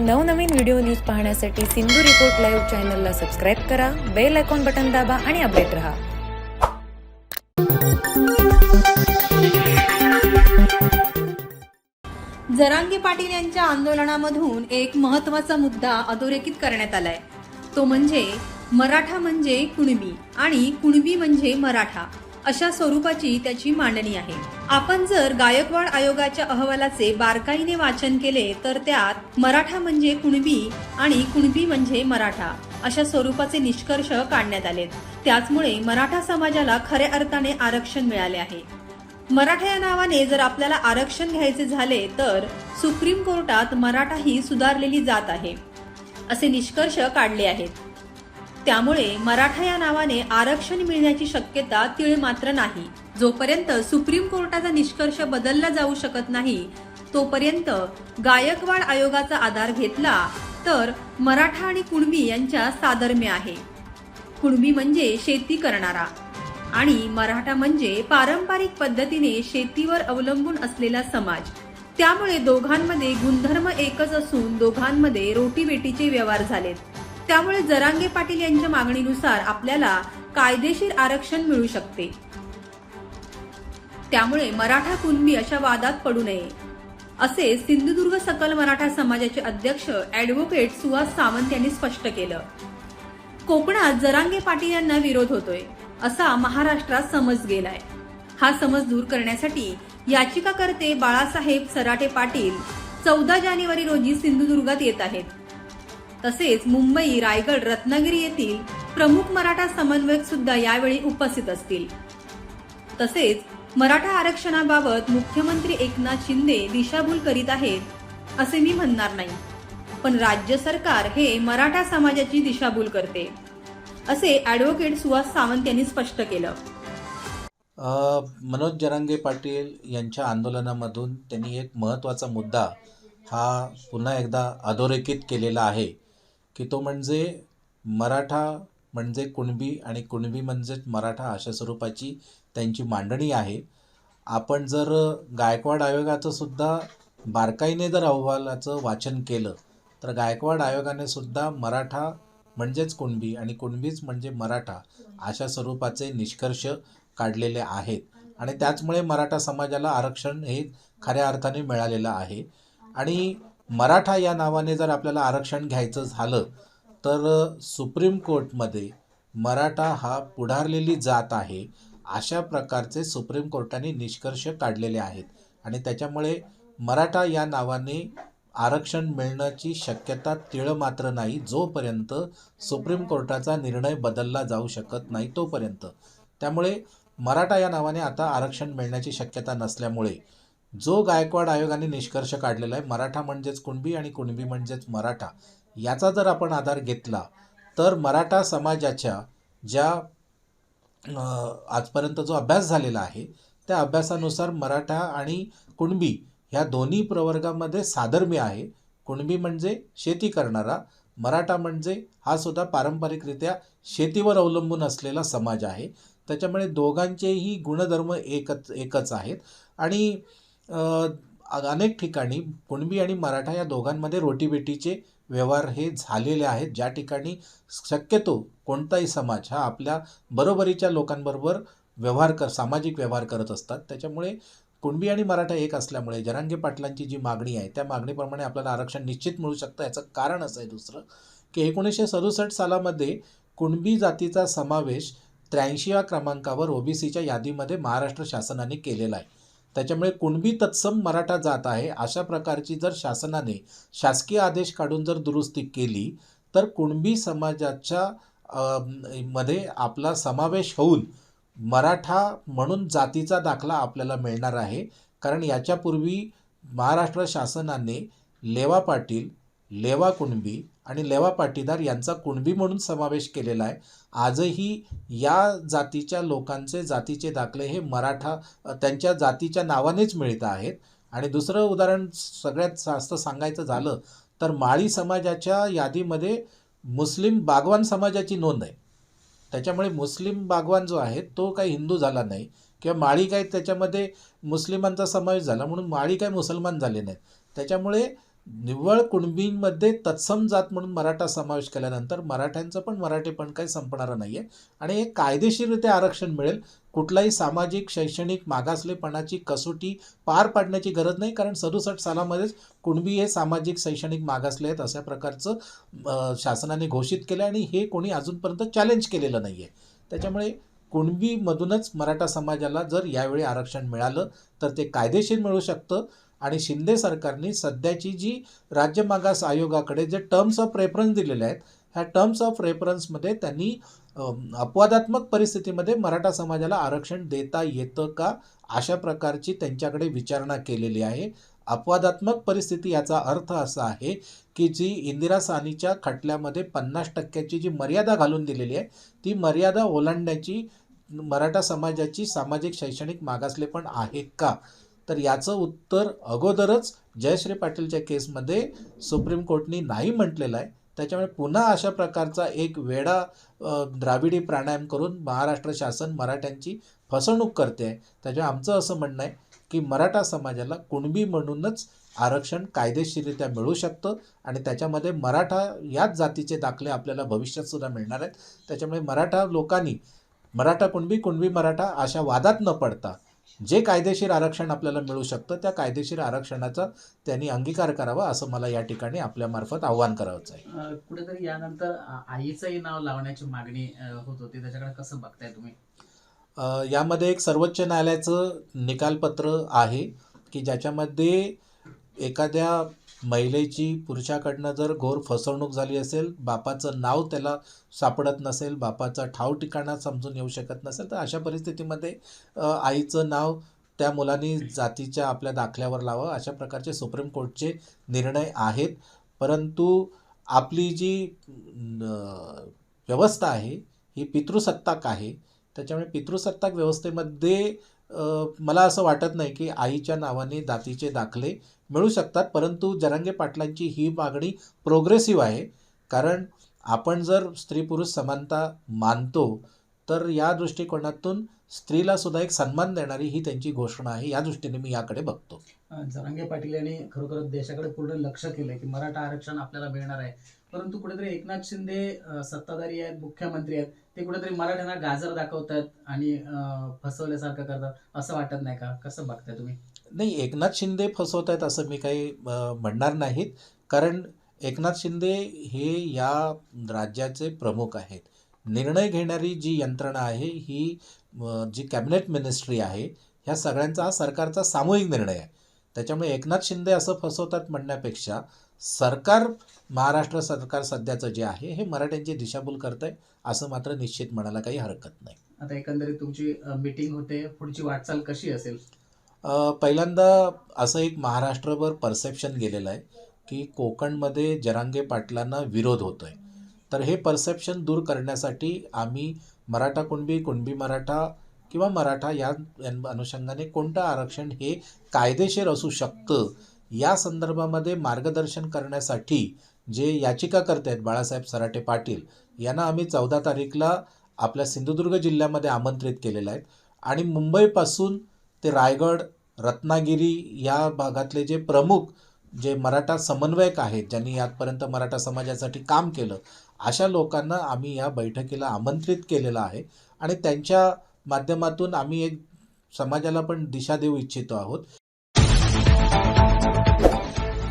नवनवीन video news पाहण्यासाठी Sindhu report live चॅनलला सबस्क्राईब करा बेल आयकॉन बटन दाबा आणि अपडेट रहा. जरांगे पाटील यांच्या आंदोलनामधून एक महत्त्वाचा मुद्दा अधोरेखित करण्यात आलाय. तो म्हणजे मराठा म्हणजे कुणबी आणि कुणबी म्हणजे मराठा. अशा स्वरूपाची त्याची मांडणी आहे. आपण जर गायकवाड आयोगाच्या अहवालाचे बारकाईने वाचन केले तर त्यात मराठा म्हणजे कुणबी आणि कुणबी म्हणजे मराठा अशा स्वरूपाचे निष्कर्ष काढण्यात आलेत. त्याचमुळे मराठा समाजाला खऱ्या अर्थाने आरक्षण मिळाले आहे. मराठा या नावाने जर आपल्याला आरक्षण घ्यायचे झाले तर सुप्रीम कोर्टात मराठा ही सुधारलेली जात आहे. असे निष्कर्ष काढले आहेत. त्यामुळे मराठा या नावाने आरक्षण मिळण्याची शक्यता तिळ मात्र नाही. जोपर्यंत सुप्रीम कोर्टाचा निष्कर्ष बदलला जाऊ शकत नाही तोपर्यंत गायकवाड आयोगाचा आधार घेतला तर मराठा आणि कुणबी यांच्या साधर्म्य आहे. कुणबी म्हणजे शेती करणारा आणि मराठा म्हणजे पारंपरिक पद्धतीने शेतीवर अवलंबून असलेला समाज. त्यामुळे दोघांमध्ये गुणधर्म एकच असून दोघांमध्ये रोटीबेटीचे व्यवहार झालेत. त्यामुळे जरांगे पाटील यांच्या मागणीनुसार आपल्याला कायदेशीर आरक्षण मिळू शकते. त्यामुळे मराठा कुणबी अशा वादात पडू नये असे सिंधुदुर्ग सकल मराठा समाजाचे अध्यक्ष अॅडव्होकेट सुहास सावंत यांनी स्पष्ट केलं. कोकणात जरांगे पाटील यांना विरोध होतोय असा महाराष्ट्रात समज गेलाय. हा समज दूर करण्यासाठी याचिकाकर्ते बाळासाहेब सराटे पाटील चौदा जानेवारी रोजी सिंधुदुर्गात येत आहेत. तसेच मुंबई रायगड रत्नागिरी येथील प्रमुख मराठा समन्वयक सुद्धा यावेळी उपस्थित असतील. तसेच मराठा आरक्षणाबाबत मुख्यमंत्री एकनाथ शिंदे दिशाभूल करीत आहेत असे मी म्हणणार नाही. पण राज्य सरकार हे मराठा समाजाची दिशाभूल करते असे ॲडव्होकेट सुहास सावंत यांनी स्पष्ट केलं. मनोज जरांगे पाटील यांच्या आंदोलनामधून त्यांनी एक महत्त्वाचा मुद्दा हा पुन्हा एकदा अधोरेखित केलेला आहे. की तो म्हणजे मराठा म्हणजे कुणबी आणि कुणबी म्हणजेच मराठा अशा स्वरूपाची त्यांची मांडणी आहे. आपण जर गायकवाड आयोगाचं सुद्धा बारकाईने जर अहवालाचं वाचन केलं तर गायकवाड आयोगाने सुद्धा मराठा म्हणजेच कुणबी आणि कुणबीच म्हणजे मराठा अशा स्वरूपाचे निष्कर्ष काढलेले आहेत. आणि त्याचमुळे मराठा समाजाला आरक्षण हे खऱ्या अर्थाने मिळालेलं आहे. आणि मराठा या नावाने जर आपल्याला आरक्षण घ्यायचं झालं तर सुप्रीम कोर्टमध्ये मराठा हा पुढारलेली जात आहे अशा प्रकारचे सुप्रीम कोर्टाने निष्कर्ष काढलेले आहेत. आणि त्याच्यामुळे मराठा या नावाने आरक्षण मिळण्याची शक्यता तिळ मात्र नाही जोपर्यंत सुप्रीम कोर्टाचा निर्णय बदलला जाऊ शकत नाही तोपर्यंत. त्यामुळे मराठा या नावाने आता आरक्षण मिळण्याची शक्यता नसल्यामुळे जो गायकवाड आयोगाने निष्कर्ष काढलेला आहे मराठा म्हणजेच कुणबी आणि कुणबी म्हणजेच मराठा याचा जर आपण आधार घेतला तर मराठा समाजाच्या ज्या आजपर्यंत जो अभ्यास झालेला आहे त्या अभ्यासानुसार मराठा आणि कुणबी ह्या दोन्ही प्रवर्गामध्ये साधर्म्य आहे. कुणबी म्हणजे शेती करणारा मराठा म्हणजे हा सुद्धा पारंपरिकरित्या शेतीवर अवलंबून असलेला समाज आहे. त्याच्यामुळे दोघांचेही गुणधर्म एकच एकच आहेत. आणि अनेक ठिकाणी कुणबी आणि मराठा या दोघांमध्ये रोटीबेटीचे व्यवहार हे झालेले आहेत. ज्या ठिकाणी शक्यतो कोणताही समाज हा आपल्या बरोबरीच्या लोकांबरोबर व्यवहार कर सामाजिक व्यवहार करत असतात. त्याच्यामुळे कुणबी आणि मराठा एक असल्यामुळे जरांगे पाटलांची जी मागणी आहे त्या मागणीप्रमाणे आपल्याला आरक्षण निश्चित मिळू शकतं. याचं कारण असं आहे दुसरं की एकोणीसशे सदुसष्ट सालामध्ये कुणबी जातीचा समावेश त्र्याऐंशीव्या क्रमांकावर ओबीसीच्या यादीमध्ये महाराष्ट्र शासनाने केलेला आहे. त्याच्यामुळे कुणबी तत्सम मराठा जात आहे अशा प्रकारची जर शासनाने शासकीय आदेश काढून जर दुरुस्ती केली तर कुणबी समाजाच्या मध्ये आपला समावेश होऊन मराठा म्हणून जातीचा दाखला आपल्याला मिळणार आहे. कारण याच्यापूर्वी महाराष्ट्र शासनाने लेवा पाटील लेवा कुणबी आणि लेवा पाटीदार यांचा कुणबी म्हणून समावेश केलेला आहे. आजही या जातीच्या लोकांचे जातीचे दाखले हे मराठा त्यांच्या जातीच्या नावानेच मिळत आहेत. आणि दुसरं उदाहरण सगळ्यात जास्त सांगायचं झालं तर माळी समाजाच्या यादीमध्ये मुस्लिम बागवान समाजाची नोंद आहे. त्याच्यामुळे मुस्लिम बागवान जो आहे तो काही हिंदू झाला नाही किंवा माळी काय त्याच्यामध्ये मुस्लिमांचा समावेश झाला म्हणून माळी काय मुसलमान झाले नाहीत. त्याच्यामुळे निव्वळ कुणबींमध्ये तत्सम जात म्हणून मराठा समावेश केल्यानंतर मराठ्यांचं पण मराठीपण काही संपणारं नाही आहे आणि हे कायदेशीररित्या आरक्षण मिळेल. कुठलाही सामाजिक शैक्षणिक मागासलेपणाची कसोटी पार पाडण्याची गरज नाही कारण सदुसष्ट सालामध्येच कुणबी हे सामाजिक शैक्षणिक मागासले आहेत अशा प्रकारचं शासनाने घोषित केलं आणि हे कोणी अजूनपर्यंत चॅलेंज केलेलं नाही आहे त्याच्यामुळे कुणबीमधूनच मराठा समाजाला जर यावेळी आरक्षण मिळालं तर ते कायदेशीर मिळू शकतं. आणि शिंदे सरकारने सध्याची जी राज्य मागास आयोगाकडे जे टर्म्स ऑफ रेफरन्स दिलेले आहेत ह्या टर्म्स ऑफ रेफरन्समध्ये त्यांनी अपवादात्मक परिस्थितीमध्ये मराठा समाजाला आरक्षण देता येतं का? अशा प्रकारची त्यांच्याकडे विचारणा केलेली आहे. अपवादात्मक परिस्थिती याचा अर्थ असा आहे की जी इंदिरा सानीच्या खटल्यामध्ये पन्नास टक्क्याची जी मर्यादा घालून दिलेली आहे ती मर्यादा ओलांडण्याची मराठा समाजाची सामाजिक शैक्षणिक मागासलेपण आहे का? तर याचं उत्तर अगोदरच जयश्री पाटीलच्या केसमध्ये सुप्रीम कोर्टनी नाही म्हटलेलं आहे. त्याच्यामुळे पुन्हा अशा प्रकारचा एक वेडा द्राविडी प्राणायाम करून महाराष्ट्र शासन मराठ्यांची फसवणूक करते आहे. त्याच्यामुळे आमचं असं म्हणणं आहे की मराठा समाजाला कुणबी म्हणूनच आरक्षण कायदेशीररित्या मिळू शकतं आणि त्याच्यामध्ये मराठा याच जातीचे दाखले आपल्याला भविष्यात सुद्धा मिळणार आहेत. त्याच्यामुळे मराठा लोकांनी मराठा कुणबी कुणबी मराठा अशा वादात न पडता जे कायदेशीर आरक्षण आपल्याला मिळू शकतं त्या कायदेशीर आरक्षणाचा त्यांनी अंगीकार करावा असं मला या ठिकाणी आपल्यामार्फत आव्हान करावंच आहे. कुठेतरी यानंतर आईचंही नाव लावण्याची मागणी होत होती. त्याच्याकडे कसं बघताय तुम्ही? यामध्ये एक सर्वोच्च न्यायालयाचं निकालपत्र आहे की ज्याच्यामध्ये एखाद्या महिलेची पुरुषाकडनं जर घोर फसवणूक झाली असेल बापाचं नाव त्याला सापडत नसेल बापाचा ठाव ठिकाणा समजून येऊ शकत नसेल तर अशा परिस्थितीमध्ये आईचं नाव त्या मुलांनी जातीच्या आपल्या दाखल्यावर लावं अशा प्रकारचे सुप्रीम कोर्टचे निर्णय आहेत. परंतु आपली जी व्यवस्था आहे ही पितृसत्ताक आहे. त्याच्यामुळे पितृसत्ताक व्यवस्थेमध्ये मला असं वाटत नाही की आईच्या नावाने जातीचे दाखले मिळू शकतात परंतु जरांगे पाटलांची ही मागणी प्रोग्रेसिव्ह आहे. कारण आपण जर स्त्री पुरुष समानता मानतो तर या दृष्टिकोनातून स्त्रीला सुद्धा एक सन्मान देणारी ही त्यांची घोषणा आहे. या दृष्टीने मी याकडे बघतो. जरांगे पाटील यांनी खरोखर देशाकडे पूर्ण लक्ष केलंय की मराठा आरक्षण आपल्याला मिळणार आहे. परंतु कुठेतरी एकनाथ शिंदे सत्ताधारी आहेत मुख्यमंत्री आहेत ते कुठेतरी मराठ्यांना गाजर दाखवतात आणि फसवल्यासारखं करतात. असं वाटत नाही का? कसं बघताय तुम्ही? नाही एकनाथ शिंदे फसवत आहेत असं मी काही म्हणणार नाहीत. कारण एकनाथ शिंदे हे या राज्याचे प्रमुख आहेत. निर्णय घेणारी जी यंत्रणा आहे ही जी कॅबिनेट मिनिस्ट्री आहे ह्या सगळ्यांचा हा सरकारचा सामूहिक निर्णय आहे. त्याच्यामुळे एकनाथ शिंदे असं फसवतात म्हणण्यापेक्षा सरकार महाराष्ट्र सरकार सध्याचं जे आहे हे मराठ्यांची दिशाभूल करत आहे असं मात्र निश्चित म्हणायला काही हरकत नाही. आता एकंदरीत तुमची मीटिंग होते पुढची वाटचाल कशी असेल? पहिल्यांदा असं एक महाराष्ट्रभर परसेप्शन गेलेलं आहे की कोकणमध्ये जरांगे पाटलांना विरोध होतो आहे तर हे परसेप्शन दूर करण्यासाठी आम्ही मराठा कुणबी कुणबी मराठा किंवा मराठा या अनुषंगाने कोणतं आरक्षण हे कायदेशीर असू शकतं या संदर्भामध्ये मार्गदर्शन करण्यासाठी जे याचिकाकर्ते आहेत बाळासाहेब सराटे पाटील यांना आम्ही चौदा तारीखला आपल्या सिंधुदुर्ग जिल्ह्यामध्ये आमंत्रित केलेलं आहे. आणि मुंबईपासून ते रायगड रत्नागिरी या भागातले जे प्रमुख जे मराठा समन्वयक आहेत ज्यांनी आजपर्यंत मराठा समाजासाठी काम केलं अशा लोकांना आम्ही या बैठकीला आमंत्रित केलेलं आहे. आणि त्यांच्या माध्यमातून आम्ही एक समाजाला पण दिशा देऊ इच्छितो आहोत.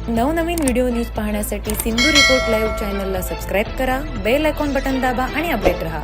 नवनवीन व्हिडिओ न्यूज पाहण्यासाठी सिंधू रिपोर्ट लाईव्ह चॅनलला सबस्क्राईब करा बेल आयकॉन बटन दाबा आणि अपडेट रहा.